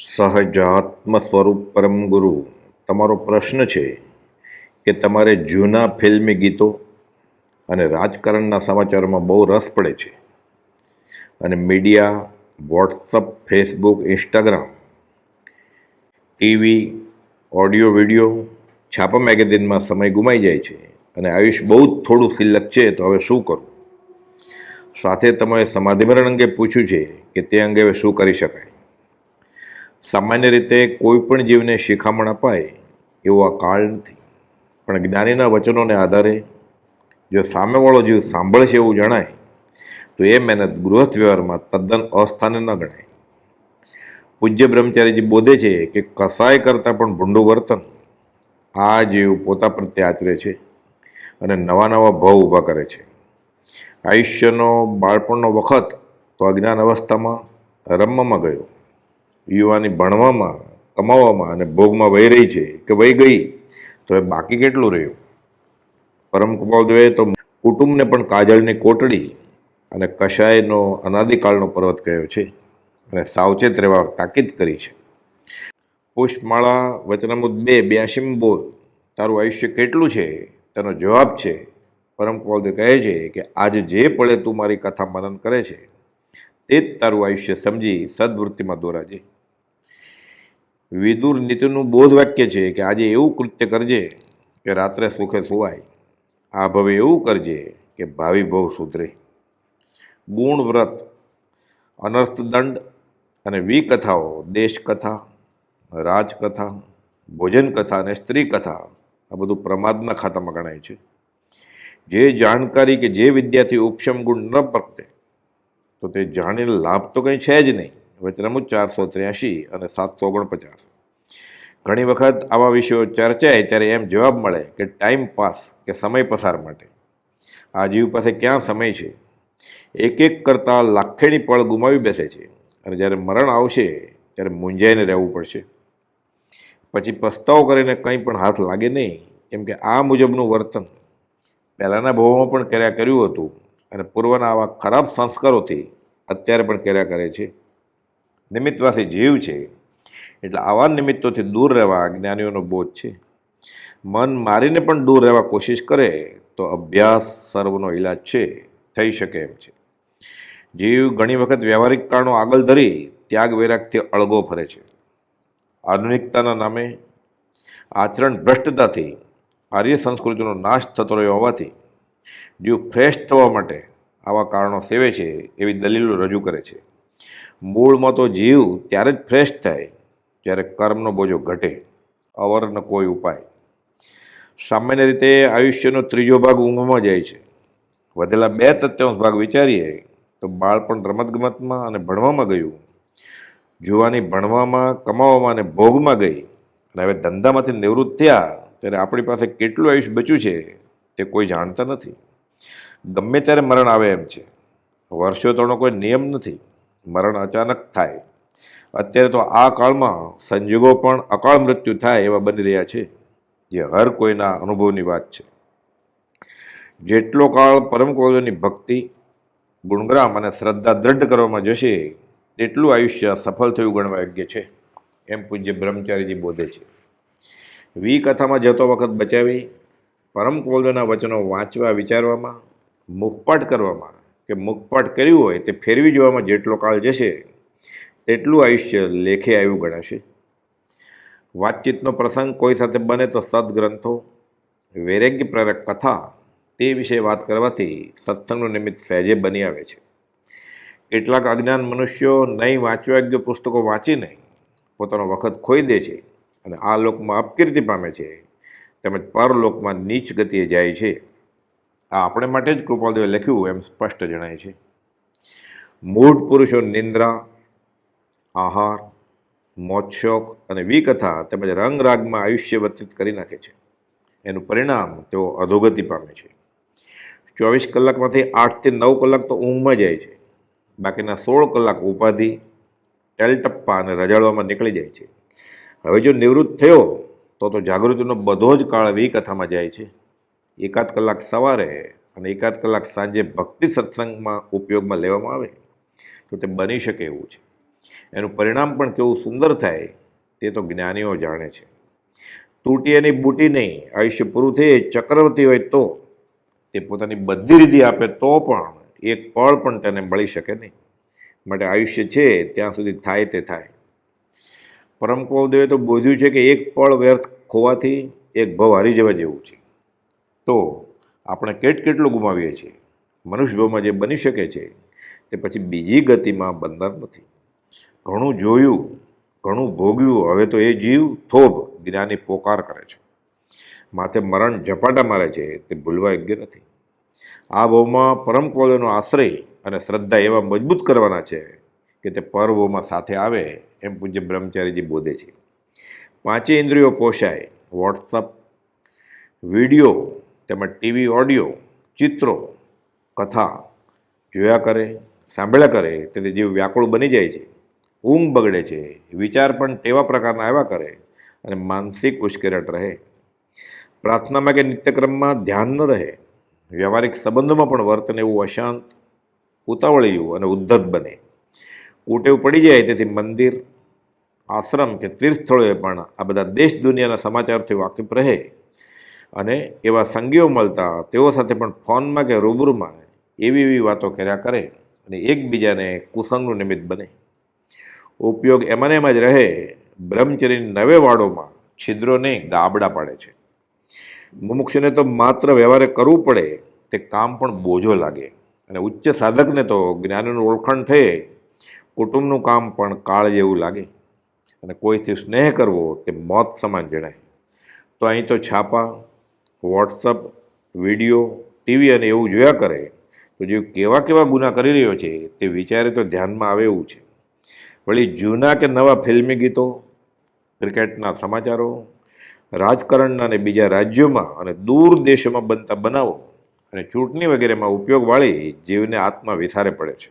સહજાત્મ સ્વરૂપ પરમ ગુરુ. તમારો પ્રશ્ન છે કે તમારે જૂના ફિલ્મી ગીતો અને રાજકારણના સમાચારોમાં બહુ રસ પડે છે. અને media, WhatsApp, Facebook, Instagram, TV, audio, video, છાપા મેગેઝિનમાં સમય ગુમાઈ જાય છે અને આયુષ બહુ જ થોડું સિલક છે તો હવે શું કરું? સાથે તમે સમાધિમરણ અંગે પૂછ્યું છે કે તે અંગે હવે શું કરી શકાય? સામાન્ય રીતે કોઈ પણ જીવને શિખામણ અપાય એવો આ કાળ નથી. પણ જ્ઞાનીના વચનોને આધારે જો સામેવાળો જીવ સાંભળશે એવું જણાય, તો એ મહેનત ગૃહસ્થ વ્યવહારમાં તદ્દન અસ્થાને ન ગણાય. પૂજ્ય બ્રહ્મચારીજી બોધે છે કે કસાય કરતાં પણ ભૂંડું વર્તન આ જીવ પોતા પ્રત્યે આચરે છે અને નવા નવા ભાવ ઊભા કરે છે. આયુષ્યનો બાળપણનો વખત તો અજ્ઞાન અવસ્થામાં રમવામાં ગયો. યુવાની ભણવામાં, કમાવામાં અને ભોગમાં વહી રહી છે કે વહી ગઈ, તો એ બાકી કેટલું રહ્યું? પરમ કૃપાલદેવે તો કુટુંબને પણ કાજળની કોટડી અને કશાયનો અનાદિકાળનો પર્વત કહ્યો છે અને સાવચેત રહેવા તાકીદ કરી છે. પુષ્પમાળા વચનામુદ બે બ્યાસીમ બોલ, તારું આયુષ્ય કેટલું છે? તેનો જવાબ છે, પરમ કૃપાલદેવ કહે છે કે આજે જે પળે તું મારી કથા મનન કરે છે, તે જ તારું આયુષ્ય સમજી સદવૃત્તિમાં દોરાજે. વિદુર નીતિનું બોધ વાક્ય છે કે આજે એવું કૃત્ય કરજે કે રાત્રે સુખે સુવાય. આ ભવે એવું કરજે કે ભાવિ ભવ સુધરે. ગુણ વ્રત અનર્થ દંડ અને વિકથાઓ, દેશકથા, રાજકથા ભોજન કથા અને સ્ત્રી કથા આ બધું પ્રમાદના ખાતામાં ગણાય છે. જે જાણકારી કે જે વિદ્યાર્થી ઉપશમ ગુણ ન પ્રગટે, તો તે જાણીને લાભ તો કંઈ છે જ નહીં. વચનામું ચારસો ત્ર્યાસી અને સાતસો ઓગણપચાસ. ઘણી વખત આવા વિષયો ચર્ચાય ત્યારે એમ જવાબ મળે કે ટાઈમ પાસ કે સમય પસાર માટે. આ જીવ પાસે ક્યાં સમય છે? એક એક કરતાં લાખેણી પળ ગુમાવી બેસે છે. અને જ્યારે મરણ આવશે, ત્યારે મૂંઝાઈને રહેવું પડશે. પછી પસ્તાવો કરીને કંઈ પણ હાથ લાગે નહીં, કેમ કે આ મુજબનું વર્તન પહેલાંના ભાવોમાં પણ કર્યા કર્યું હતું અને પૂર્વના આવા ખરાબ સંસ્કારોથી અત્યારે પણ કર્યા કરે છે. નિમિત્તવાસી જીવ છે. એટલે આવા નિમિત્તોથી દૂર રહેવા જ્ઞાનીઓનો બોધ છે. મન મારીને પણ દૂર રહેવા કોશિશ કરે તો અભ્યાસ સર્વનો ઈલાજ છે, થઈ શકે એમ છે. જીવ ઘણી વખત વ્યવહારિક કારણો આગળ ધરી ત્યાગ વૈરાગથી અળગો ફરે છે. આધુનિકતાના નામે આચરણ ભ્રષ્ટતાથી, આર્ય સંસ્કૃતિનો નાશ થતો રહ્યો હોવાથી, જીવ ફ્રેશ થવા માટે આવા કારણો સેવે છે એવી દલીલો રજૂ કરે છે. મૂળમાં તો જીવ ત્યારે જ ફ્રેશ થાય, જ્યારે કર્મનો બોજો ઘટે. અવરનો કોઈ ઉપાય. સામાન્ય રીતે આયુષ્યનો ત્રીજો ભાગ ઊંઘમાં જાય છે. વધેલા બે તત્યાંશ ભાગ વિચારીએ તો બાળપણ રમતગમતમાં અને ભણવામાં ગયું. જુવાની ભણવામાં, કમાવામાં અને ભોગમાં ગઈ. અને હવે ધંધામાંથી નિવૃત્ત થયા, ત્યારે આપણી પાસે કેટલું આયુષ્ય બચ્યું છે તે કોઈ જાણતા નથી. ગમે ત્યારે મરણ આવે એમ છે. વર્ષો તોનો કોઈ નિયમ નથી. મરણ અચાનક થાય. અત્યારે તો આ કાળમાં સંજોગો પણ અકાળ મૃત્યુ થાય એવા બની રહ્યા છે, જે હર કોઈના અનુભવની વાત છે. જેટલો કાળ પરમ કોલોની ભક્તિ ગુણગ્રામ અને શ્રદ્ધા દ્રઢ કરવામાં જશે, તેટલું આયુષ્ય સફળ થયું ગણવા યોગ્ય છે, એમ પૂજ્ય બ્રહ્મચારીજી બોધે છે. વી કથામાં જતો વખત બચાવી, પરમ કોલના વચનો વાંચવા, વિચારવામાં, મુખપાઠ કરવામાં કે મુખપાઠ કર્યું હોય તે ફેરવી જોવામાં જેટલો કાળ જશે, તેટલું આયુષ્ય લેખે આવ્યું ગણાશે. વાતચીતનો પ્રસંગ કોઈ સાથે બને તો સદગ્રંથો વૈરાગ્યપ્રેરક કથા, તે વિશે વાત કરવાથી સત્સંગનું નિમિત્ત સહેજે બની આવે છે. કેટલાક અજ્ઞાન મનુષ્યો નહીં વાંચવા યોગ્ય પુસ્તકો વાંચીને પોતાનો વખત ખોઈ દે છે અને આ લોકમાં અપકીર્તિ પામે છે. તેમજ પરલોકમાં નીચ ગતિએ જાય છે. આ આપણે માટે જ કૃપાલદેવે લખ્યું એમ સ્પષ્ટ જણાય છે. મૂઢ પુરુષો નિંદ્રા, આહાર મોજશોખ અને વિકથા તેમજ રંગરાગમાં આયુષ્ય વ્યતીત કરી નાખે છે. એનું પરિણામ તેઓ અધોગતિ પામે છે. ચોવીસ કલાકમાંથી આઠથી નવ કલાક તો ઊંઘમાં જાય છે. બાકીના સોળ કલાક ઉપાધિ, ટેલટપ્પા અને રજાડવામાં નીકળી જાય છે. હવે જો નિવૃત્ત થયો તો તો જાગૃતિનો બધો જ કાળ વિકથામાં જાય છે. એકાદ કલાક સવારે અને એકાદ કલાક સાંજે ભક્તિ સત્સંગમાં ઉપયોગમાં લેવામાં આવે, તો તે બની શકે એવું છે. એનું પરિણામ પણ કેવું સુંદર થાય તે તો જ્ઞાનીઓ જાણે છે. તૂટી એની બૂટી નહીં, આયુષ્ય પૂરું થઈ ચક્રવર્તી હોય તો તે પોતાની બધી રીતિ આપે તો પણ એક પળ પણ તેને મળી શકે નહીં. માટે આયુષ્ય છે, ત્યાં સુધી થાય તે થાય. પરમ કૌદેવે તો બોધ્યું છે કે એક પળ વ્યર્થ ખોવાથી એક ભવ હારી જવા જેવું છે. તો આપણે કેટ કેટલું ગુમાવીએ છીએ? મનુષ્ય ભાવમાં જે બની શકે છે, તે પછી બીજી ગતિમાં બંદર નથી. ઘણું જોયું, ઘણું ભોગ્યું, હવે તો એ જીવ થોભ, જ્ઞાની પોકાર કરે છે. માથે મરણ ઝપાટા મારે છે, તે ભૂલવા યોગ્ય નથી. આ ભાવમાં પરમ કોલેનો આશ્રય અને શ્રદ્ધા એવા મજબૂત કરવાના છે કે તે પર્વોમાં સાથે આવે એમ પૂજ્ય બ્રહ્મચારીજી બોધે છે. પાંચે ઇન્દ્રિયો પોષાય. વોટ્સઅપ વીડિયો તેમજ ટીવી, ઓડિયો, ચિત્રો, કથા જોયા કરે, સાંભળ્યા કરે, તેથી જીવ વ્યાકુળ બની જાય છે. ઊંઘ બગડે છે, વિચાર પણ તેવા પ્રકારના આવ્યા કરે અને માનસિક ઉશ્કેરટ રહે. પ્રાર્થનામાં કે નિત્યક્રમમાં ધ્યાન ન રહે. વ્યવહારિક સંબંધોમાં પણ વર્તન એવું અશાંત, ઉતાવળિયું અને ઉદ્ધત બને. ઉટેવ પડી જાય, તેથી મંદિર, આશ્રમ કે તીર્થ સ્થળોએ પણ આ બધા દેશ દુનિયાના સમાચારથી વાકેફ રહે. અને એવા સંગીઓ મળતા તેઓ સાથે પણ ફોનમાં કે રૂબરૂમાં એવી એવી વાતો કર્યા કરે અને એકબીજાને કુસંગનું નિમિત્ત બને. ઉપયોગ એમાં એમાં જ રહે. બ્રહ્મચર્યની નવે વાડોમાં છિદ્રોને ગાબડા પાડે છે. મુમુક્ષુને તો માત્ર વ્યવહારે કરવું પડે, તે કામ પણ બોજો લાગે. અને ઉચ્ચ સાધકને તો જ્ઞાનનું ઓળખાણ થઈ કુટુંબનું કામ પણ કાળ જેવું લાગે. અને કોઈથી સ્નેહ કરવો, તે મોત સમાન જણાય. તો અહીં તો છાપા વોટ્સઅપ વીડિયો, ટીવી અને એવું જોયા કરે, તો જે કેવા કેવા ગુના કરી રહ્યો છે તે વિચારે તો ધ્યાનમાં આવે એવું છે. વળી જૂના કે નવા ફિલ્મી ગીતો, ક્રિકેટના સમાચારો, રાજકારણના અને બીજા રાજ્યોમાં અને દૂર દેશોમાં બનતા બનાવો અને ચૂંટણી વગેરેમાં ઉપયોગવાળી જીવને આત્મા વિસારે પડે છે.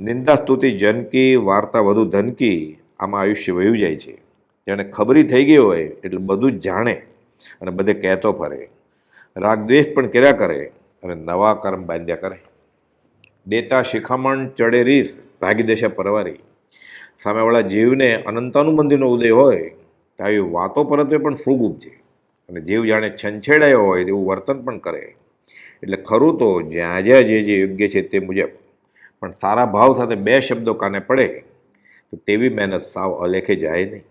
નિંદા, સ્તુતિ, જનકી, વાર્તા વધુ ધનકી આમાં આયુષ્ય વયું જાય છે. જેણે ખબરી થઈ ગઈ હોય એટલે બધું જ જાણે. અને બધે કહેતો ફરે. રાગદ્વેષ પણ કર્યા કરે અને નવા કર્મ બાંધ્યા કરે. દેતા શિખામણ ચડે રીસ, ભાગી દેશે પરવારી. સામેવાળા જીવને અનંતાનુબંધીનો ઉદય હોય, તો આવી વાતો પરત્વે પણ ફૂગ ઉપજે અને જીવ જાણે છંછેડાયો હોય તેવું વર્તન પણ કરે. એટલે ખરું તો જ્યાં જ્યાં જે જે યોગ્ય છે તે મુજબ. પણ સારા ભાવ સાથે બે શબ્દો કાને પડે, તો તેવી મહેનત સાવ અલેખે જાય નહીં.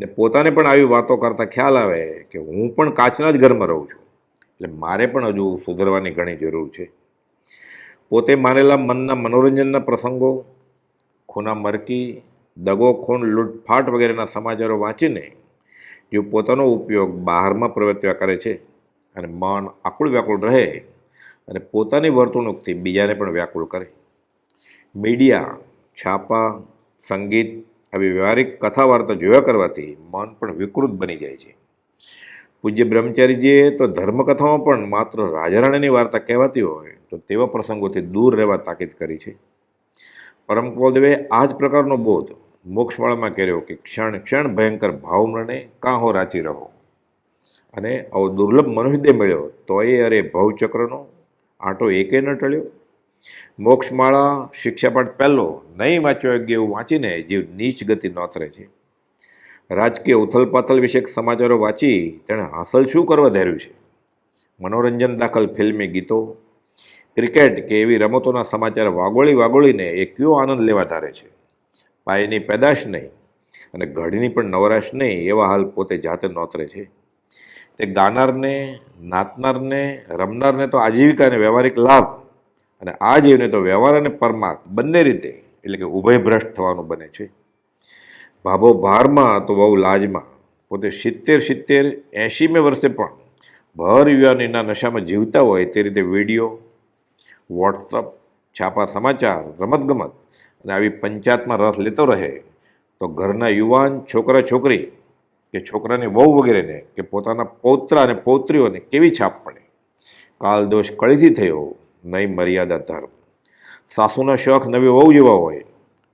ને પોતાને પણ આવી વાતો કરતાં ખ્યાલ આવે કે હું પણ કાચના જ ઘરમાં રહું છું. એટલે મારે પણ હજુ સુધરવાની ઘણી જરૂર છે. પોતે માનેલા મનના મનોરંજનના પ્રસંગો, ખૂના મરકી, દગો, ખૂન, લૂંટફાટ વગેરેના સમાચારો વાંચીને જે પોતાનો ઉપયોગ બહારમાં પ્રવર્ત્યા કરે છે અને મન આકુળ વ્યાકુળ રહે અને પોતાની વર્તણૂકથી બીજાને પણ વ્યાકુળ કરે. મીડિયા, છાપા, સંગીત આવી વ્યવહારિક કથા વાર્તા જોયા કરવાથી મન પણ વિકૃત બની જાય છે. પૂજ્ય બ્રહ્મચારીજીએ તો ધર્મકથામાં પણ માત્ર રાજારાણીની વાર્તા કહેવાતી હોય તો તેવા પ્રસંગોથી દૂર રહેવા તાકીદ કરી છે. પરમ કૌલદેવે આ જ પ્રકારનો બોધ મોક્ષમાળામાં કર્યો કે ક્ષણ ક્ષણ ભયંકર ભાવમૃણે કાં હો રાચી રહો. અને આવો દુર્લભ મનુષ્યદેહ મળ્યો તો એ અરે ભવચક્રનો આંટો એકે ન ટળ્યો. મોક્ષમાળા શિક્ષાપાઠ પહેલો નહીં વાંચ્યો યોગ્ય એવું વાંચીને જીવ નીચ ગતિ નોતરે છે. રાજકીય ઉથલપાથલ વિશેક સમાચારો વાંચી તેણે હાંસલ શું કરવા ધાર્યું છે? મનોરંજન દાખલ ફિલ્મી ગીતો, ક્રિકેટ કે એવી રમતોના સમાચાર વાગોળી વાગોળીને એ કયો આનંદ લેવા ધારે છે? પાયની પેદાશ નહીં અને ઘડીની પણ નવરાશ નહીં એવા હાલ પોતે જાતે નોતરે છે. તે ગાનારને, નાતનારને, રમનારને તો આજીવિકા અને વ્યવહારિક લાભ અને આ જીવને તો વ્યવહાર અને પરમાર્થ બંને રીતે એટલે કે ઉભય ભ્રષ્ટ થવાનું બને છે. ભાભો ભારમાં તો બહુ લાજમાં. પોતે સિત્તેર સિત્તેર એંશીમે વર્ષે પણ ભર યુવાનીના નશામાં જીવતા હોય તે રીતે વીડિયો, વોટ્સઅપ, છાપા સમાચાર, રમતગમત અને આવી પંચાયતમાં રસ લેતો રહે તો ઘરના યુવાન, છોકરા, છોકરી કે છોકરાની વહુ વગેરેને કે પોતાના પૌત્ર અને પૌત્રીઓને કેવી છાપ પડે? કાલ દોષ કળીથી થયો નહીં મર્યાદા ધર્મ સાસુના શોખ નવી વહુ જેવા હોય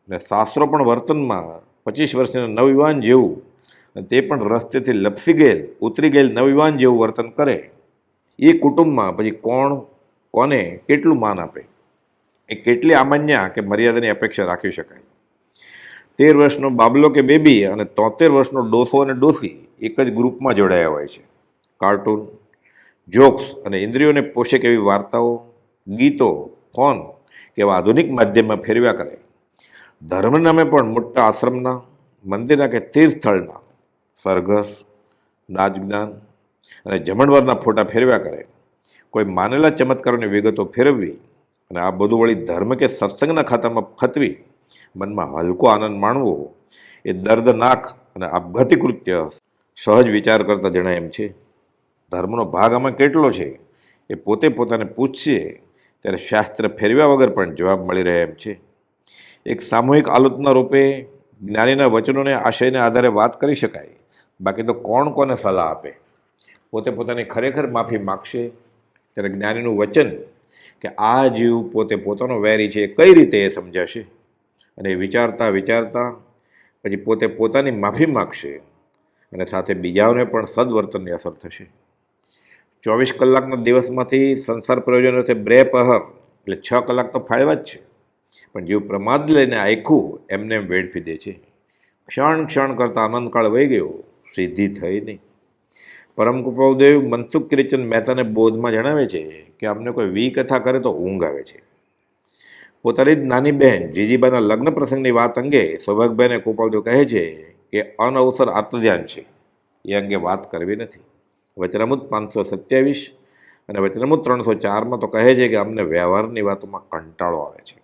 ને સાસરો પણ વર્તનમાં પચીસ વર્ષના નવયુવાન જેવું તે પણ રસ્તેથી લપસી ગયેલ, ઉતરી ગયેલ નવયુવાન જેવું વર્તન કરે. એ કુટુંબમાં પછી કોણ, કોને કેટલું માન આપે? એ કેટલી આમાન્ય કે મર્યાદાની અપેક્ષા રાખી શકાય? તેર વર્ષનો બાબલો કે બેબી અને તોતેર વર્ષનો ડોસો અને ડોસી એક જ ગ્રુપમાં જોડાયા હોય છે. કાર્ટૂન, જોક્સ અને ઇન્દ્રિયોને પોષક એવી વાર્તાઓ ગીતો, ફોન કે એવા આધુનિક માધ્યમમાં ફેરવ્યા કરે. ધર્મ નામે પણ મોટા આશ્રમના, મંદિરના કે તીર્થસ્થળના સરઘસ નાચ જ્ઞાન અને જમણવારના ફોટા ફેરવ્યા કરે. કોઈ માનેલા ચમત્કારોની વિગતો ફેરવવી અને આ બધું વળી ધર્મ કે સત્સંગના ખાતામાં ફતવી મનમાં હલકો આનંદ માણવો એ દર્દનાક અને આપઘાતી કૃત્ય સહજ વિચાર કરતા જણાય એમ છે. ધર્મનો ભાગ આમાં કેટલો છે એ પોતે પોતાને પૂછશે ત્યારે શાસ્ત્ર ફેરવ્યા વગર પણ જવાબ મળી રહે એમ છે. એક સામૂહિક આલોચના રૂપે જ્ઞાનીના વચનોને આશયને આધારે વાત કરી શકાય. બાકી તો કોણ કોને સલાહ આપે? પોતે પોતાની ખરેખર માફી માગશે? ત્યારે જ્ઞાનીનું વચન કે આ જીવ પોતે પોતાનો વેરી છે કઈ રીતે એ સમજાશે? અને વિચારતા વિચારતા પછી પોતે પોતાની માફી માગશે અને સાથે બીજાઓને પણ સદવર્તનની અસર થશે. ચોવીસ કલાકના દિવસમાંથી સંસાર પ્રયોજનો છે બ્રે પહર એટલે છ કલાક તો ફાળવા જ છે. પણ જેવું પ્રમાદ લઈને આખું એમને એમ વેડફી દે છે. ક્ષણ ક્ષણ કરતાં આનંદકાળ વહી ગયો. સિદ્ધિ થઈ નહીં. પરમ કૃપાદેવ મનસુખ કિરીચંદ મહેતાને બોધમાં જણાવે છે કે અમને કોઈ વી કથા કરે તો ઊંઘ આવે છે. પોતાની જ નાની બહેન જીજીબાના લગ્ન પ્રસંગની વાત અંગે સૌભાગભાઈને કૃપાલદેવ કહે છે કે અનઅવસર આત્મધ્યાન છે. એ અંગે વાત કરવી નથી. વચનામૃત પાંચસો સત્યાવીસ અને વચનામૃત ત્રણસો ચારમાં તો કહે છે કે અમને વ્યવહારની વાતોમાં કંટાળો આવે છે.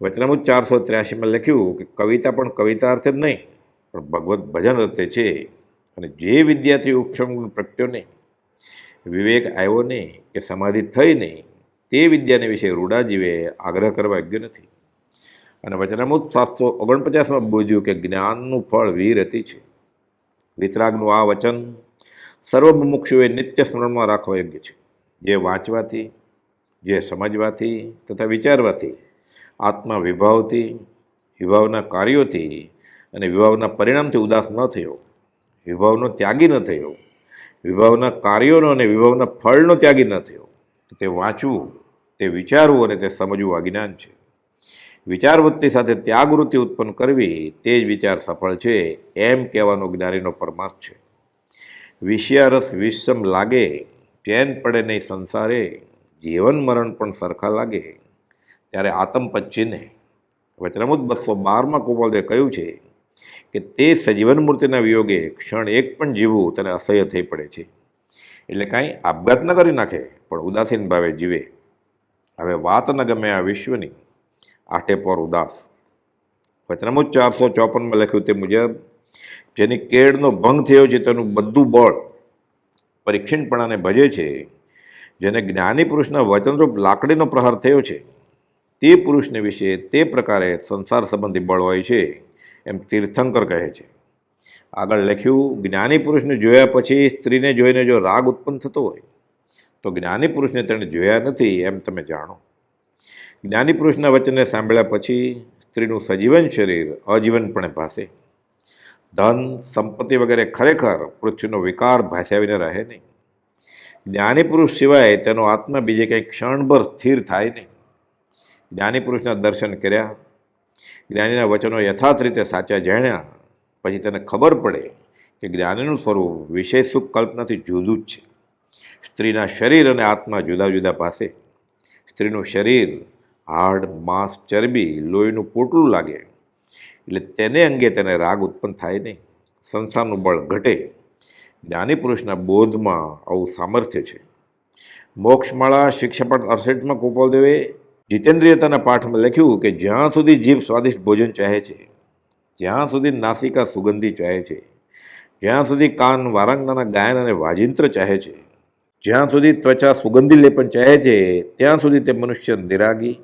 વચનામૃત ચારસો ત્ર્યાસીમાં લખ્યું કે કવિતા પણ કવિતા અર્થે જ નહીં, પણ ભગવત ભજન અર્થે છે અને જે વિદ્યાર્થી ઉપક્ષમ પ્રગટ્યો નહીં, વિવેક આવ્યો નહીં કે સમાધિ થઈ નહીં, તે વિદ્યાને વિશે રૂડા જીવે આગ્રહ કરવા યોગ્ય નથી. અને વચનામૃત સાતસો ઓગણપચાસમાં બોધ્યું કે જ્ઞાનનું ફળ વીરતી છે. વિતરાગનું આ વચન સર્વ મુમુક્ષુએ નિત્ય સ્મરણમાં રાખવા યોગ્ય છે. જે વાંચવાથી, જે સમજવાથી તથા વિચારવાથી આત્મા વિભાવથી વિભાવના કાર્યોથી અને વિભાવના પરિણામથી ઉદાસ ન થયો, વિભાવનો ત્યાગી ન થયો, વિભાવના કાર્યોનો અને વિભાવના ફળનો ત્યાગી ન થયો, તે વાંચવું, તે વિચારવું અને તે સમજવું આ જ્ઞાન છે. વિચારવૃત્તિ સાથે ત્યાગવૃત્તિ ઉત્પન્ન કરવી તે જ વિચાર સફળ છે એમ કહેવાનો જ્ઞાનીનો પરમાર્થ છે. વિષયારસ વિષમ લાગે ચેન પડે નહીં સંસારે, જીવન મરણ પણ સરખા લાગે. ત્યારે આતમપચ્ચીને વચનમુદ બસો બારમાં કુપાલદેવે કહ્યું છે કે તે સજીવન મૂર્તિના વિયોગે ક્ષણ એક પણ જીવવું તેને અસહ્ય થઈ પડે છે. એટલે કાંઈ આપઘાત ન કરી નાખે, પણ ઉદાસીન ભાવે જીવે. હવે વાત ન ગમે આ વિશ્વની, આઠે પર ઉદાસ. વચનામૃત ચારસો ચોપનમાં લખ્યું તે મુજબ જેની કેળનો ભંગ થયો છે, તેનું બધું બળ પરીક્ષિણપણાને ભજે છે, જેને જ્ઞાની પુરુષના વચનરૂપ લાકડીનો પ્રહાર થયો છે. તે પુરુષને વિશે તે પ્રકારે સંસાર સંબંધી બળ હોય છે, એમ તીર્થંકર કહે છે. આગળ લખ્યું, જ્ઞાની પુરુષને જોયા પછી સ્ત્રીને જોઈને જો રાગ ઉત્પન્ન થતો હોય, તો જ્ઞાની પુરુષને તેણે જોયા નથી, એમ તમે જાણો. જ્ઞાની પુરુષના વચનને સાંભળ્યા પછી સ્ત્રીનું સજીવન શરીર અજીવનપણે ભાસે. ધન, સંપત્તિ વગેરે ખરેખર પૃથ્વીનો વિકાર ભાસાવીને રહે નહીં. જ્ઞાની પુરુષ સિવાય તેનો આત્મા બીજે કંઈ ક્ષણભર સ્થિર થાય નહીં. જ્ઞાની પુરુષના દર્શન કર્યા. જ્ઞાનીના વચનો યથાર્થ રીતે સાચા જાણ્યા. પછી તેને ખબર પડે કે જ્ઞાનીનું સ્વરૂપ વિષય સુખ કલ્પનાથી જુદું જ છે. સ્ત્રીના શરીર અને આત્મા જુદા જુદા પાસે. સ્ત્રીનું શરીર હાડ, માંસ, ચરબી, લોહીનું પોટલું લાગે. એટલે તેને અંગે તેને રાગ ઉત્પન્ન થાય નહીં. સંસારનું બળ ઘટે. જ્ઞાની પુરુષના બોધમાં આવું સામર્થ્ય છે. મોક્ષમાળા શિક્ષાપટ અડસઠમાં ગોપાલદેવે જીતેન્દ્રિયતાના પાઠમાં લખ્યું કે જ્યાં સુધી જીભ સ્વાદિષ્ટ ભોજન ચાહે છે, જ્યાં સુધી નાસિકા સુગંધી ચાહે છે, જ્યાં સુધી કાન વારાંગનાના ગાયન અને વાજિંત્ર ચાહે છે, જ્યાં સુધી ત્વચા સુગંધી લેપન ચાહે છે, ત્યાં સુધી તે મનુષ્ય નિરાગી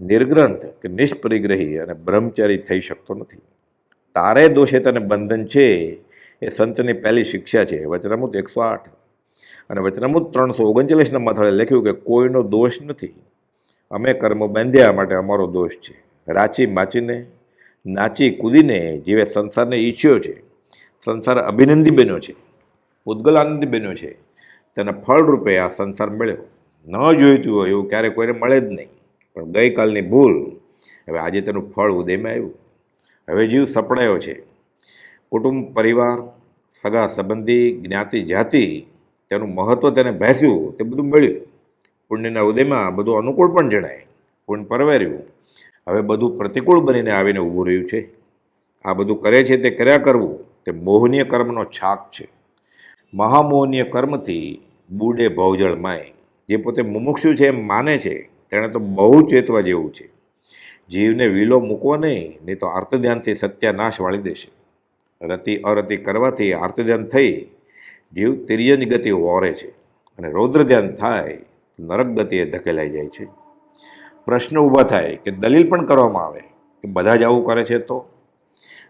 નિર્ગ્રંથ કે નિષ્પરિગ્રહી અને બ્રહ્મચારી થઈ શકતો નથી. તારે દોષે તને બંધન છે એ સંતની પહેલી શિક્ષા છે. વચનામૃત એકસો આઠ. અને વચનામૃત ત્રણસો ઓગણચાલીસના માથાળે લખ્યું કે કોઈનો દોષ નથી. અમે કર્મો બાંધ્યા માટે અમારો દોષ છે. રાચી માચીને, નાચી કૂદીને જેવે સંસારને ઈચ્છ્યો છે. સંસાર અભિનંદી બન્યો છે. ઉદ્ગલ આનંદી બન્યો છે. તેના ફળરૂપે આ સંસાર મળ્યો. ન જોઈતું હોય એવું ક્યારેય કોઈને મળે જ નહીં. પણ ગઈકાલની ભૂલ, હવે આજે તેનું ફળ ઉદયમાં આવ્યું. હવે જીવ સપડાયો છે. કુટુંબ, પરિવાર, સગા, સંબંધી, જ્ઞાતિ, જાતિ, તેનું મહત્ત્વ તેને ભેંસ્યું, તે બધું મળ્યું. પુણ્યના ઉદયમાં બધું અનુકૂળ પણ જણાય. પુણ્ય પરવેર્યું. હવે બધું પ્રતિકૂળ બનીને આવીને ઊભું રહ્યું છે. આ બધું કરે છે તે કર્યા કરવું, તે મોહનીય કર્મનો છાક છે. મહામોહનીય કર્મથી બુડે ભવજળ માય. જે પોતે મુમુક્ષુ છે એમ માને છે. તેણે તો બહુ ચેતવા જેવું છે. જીવને વિલો મૂકવો નહીં નહીં તો આર્તધ્યાનથી સત્યાનાશ વાળી દેશે. રતિ અરતિ કરવાથી આર્તધ્યાન થઈ, જીવ તિર્યની ગતિ વોરે છે અને રૌદ્ર ધ્યાન થાય, નરક ગતિએ ધકેલાઈ જાય છે. પ્રશ્ન ઊભા થાય કે દલીલ પણ કરવામાં આવે કે બધા જ આવું કરે છે તો?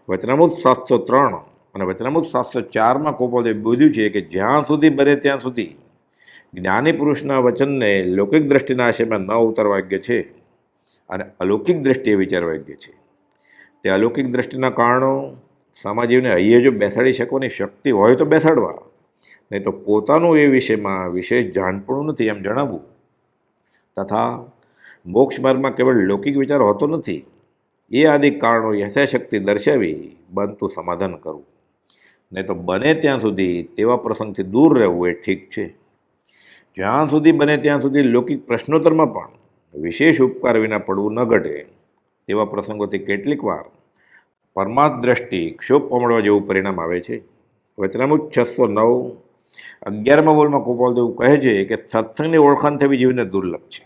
વચનામૃત સાતસો ત્રણ અને વચનામૃત સાતસો ચારમાં કોપોદે બોધ્યું છે કે જ્યાં સુધી બને ત્યાં સુધી જ્ઞાની પુરુષના વચનને લૌકિક દ્રષ્ટિના આશયમાં ન ઉતરવા યોગ્ય છે અને અલૌકિક દ્રષ્ટિએ વિચારવા યોગ્ય છે. તે અલૌકિક દ્રષ્ટિના કારણો સમાજીવને અહીંયા જો બેસાડી શકવાની શક્તિ હોય તો બેસાડવા, નહીં તો પોતાનું એ વિષયમાં વિશેષ જાણપણું નથી એમ જણાવવું. તથા મોક્ષ માર્ગમાં કેવળ લૌકિક વિચાર હોતો નથી. એ આદિ કારણો યથાશક્તિ દર્શાવી બનતું સમાધાન કરવું. નહીં તો બને ત્યાં સુધી તેવા પ્રસંગથી દૂર રહેવું એ ઠીક છે. જ્યાં સુધી બને ત્યાં સુધી લૌકિક પ્રશ્નોત્તરમાં પણ વિશેષ ઉપકાર વિના પડવું ન ઘટે, તેવા પ્રસંગોથી કેટલીક વાર પરમાર્થ દ્રષ્ટિ ક્ષોભ પમળવા જેવું પરિણામ આવે છે. વચનામુખ છસો નવ અગિયારમાં બોલમાં ગોપાલદેવ કહે છે કે સત્સંગની ઓળખાણ થવી જીવને દુર્લભ છે.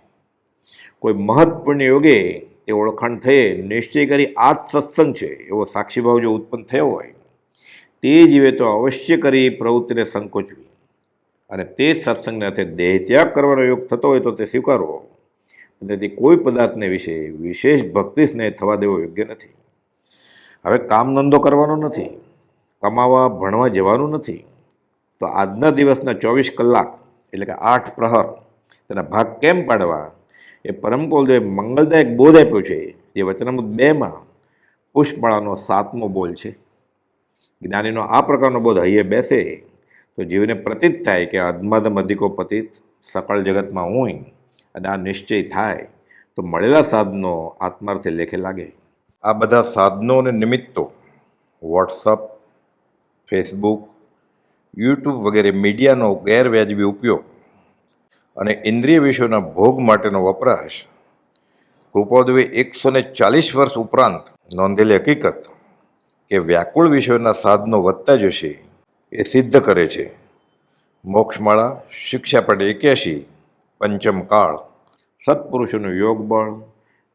કોઈ મહત્વપૂર્ણ યોગે એ ઓળખાણ થયે નિશ્ચય કરી આ જ સત્સંગ છે એવો સાક્ષીભાવ જો ઉત્પન્ન થયો હોય, તે જીવે તો અવશ્ય કરી પ્રવૃત્તિને સંકોચવી. અને તે સત્સંગને સત્સંગને દેહ દેહત્યાગ કરવાનો યોગ થતો હોય તો તે સ્વીકારવો તેથી કોઈ પદાર્થને વિશે વિશેષ ભક્તિ સ્નેહ થવા દેવો યોગ્ય નથી. હવે કામ ધંધો કરવાનો નથી. કમાવા, ભણવા જવાનું નથી. તો આજના દિવસના ચોવીસ કલાક એટલે કે આઠ પ્રહર તેના ભાગ કેમ પાડવા? એ પરમ કોલદેવે મંગલદાયક બોધ આપ્યો છે. જે વચનામૃત બેમાં પુષ્પમાળાનો સાતમો બોલ છે. જ્ઞાનીનો આ પ્રકારનો બોધ હૈયે બેસે. તો જીવને પ્રતીત થાય કે અધમધમ અધિકો પતિત સકળ જગતમાં હું અને આ નિશ્ચય થાય, તો મળેલા સાધનો આત્માર્થે લેખે લાગે. આ બધા સાધનો અને નિમિત્તો વોટ્સઅપ, ફેસબુક, યુટ્યુબ વગેરે મીડિયાનો ગેરવ્યાજબી ઉપયોગ અને ઇન્દ્રિય વિષયોના ભોગ માટેનો વપરાશ કૃપાદેવે એકસો ને ચાલીસ વર્ષ ઉપરાંત નોંધેલી હકીકત કે વ્યાકુળ વિષયોના સાધનો વધતા જશે. એ સિદ્ધ કરે છે. મોક્ષમાળા શિક્ષાપટ એક્યાસી પંચમ કાળ. સત્પુરુષોનું યોગ બળ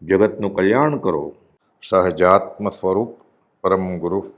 જગતનું કલ્યાણ કરો. સહજાત્મ સ્વરૂપ પરમ ગુરુ